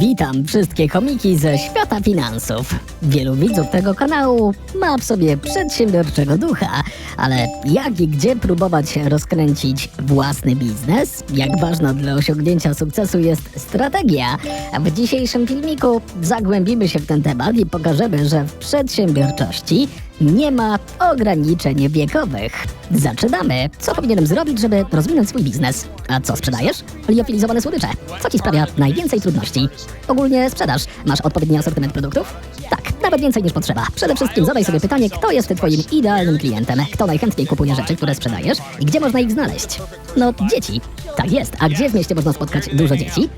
Witam wszystkie komiki ze świata finansów. Wielu widzów tego kanału ma w sobie przedsiębiorczego ducha, ale jak i gdzie próbować rozkręcić własny biznes? Jak ważna dla osiągnięcia sukcesu jest strategia? A w dzisiejszym filmiku zagłębimy się w ten temat i pokażemy, że w przedsiębiorczości nie ma ograniczeń wiekowych. Zaczynamy. Co powinienem zrobić, żeby rozwinąć swój biznes? A co sprzedajesz? Liofilizowane słodycze. Co ci sprawia najwięcej trudności? Ogólnie sprzedaż. Masz odpowiedni asortyment produktów? Tak, nawet więcej niż potrzeba. Przede wszystkim zadaj sobie pytanie, kto jest twoim idealnym klientem, kto najchętniej kupuje rzeczy, które sprzedajesz i gdzie można ich znaleźć. No, dzieci. Tak jest. A gdzie w mieście można spotkać dużo dzieci?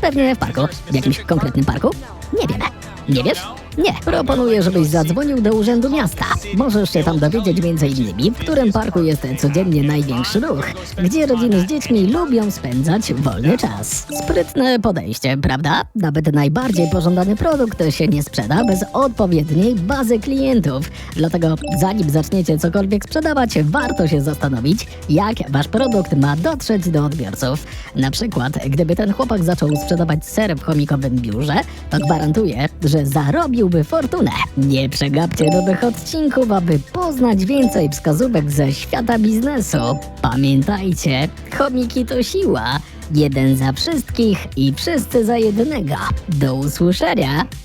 Pewnie w parku. W jakimś konkretnym parku? Nie wiemy. Nie wiesz? Nie. Proponuję, żebyś zadzwonił do Urzędu Miasta. Możesz się tam dowiedzieć m.in. w którym parku jest codziennie największy ruch, gdzie rodziny z dziećmi lubią spędzać wolny czas. Sprytne podejście, prawda? Nawet najbardziej pożądany produkt się nie sprzeda bez odpowiedniej bazy klientów. Dlatego zanim zaczniecie cokolwiek sprzedawać, warto się zastanowić, jak wasz produkt ma dotrzeć do odbiorców. Na przykład, gdyby ten chłopak zaczął sprzedawać ser w chomikowym biurze, to gwarantuję, że fortunę. Nie przegapcie nowych odcinków, aby poznać więcej wskazówek ze świata biznesu. Pamiętajcie, chomiki to siła. Jeden za wszystkich i wszyscy za jednego. Do usłyszenia!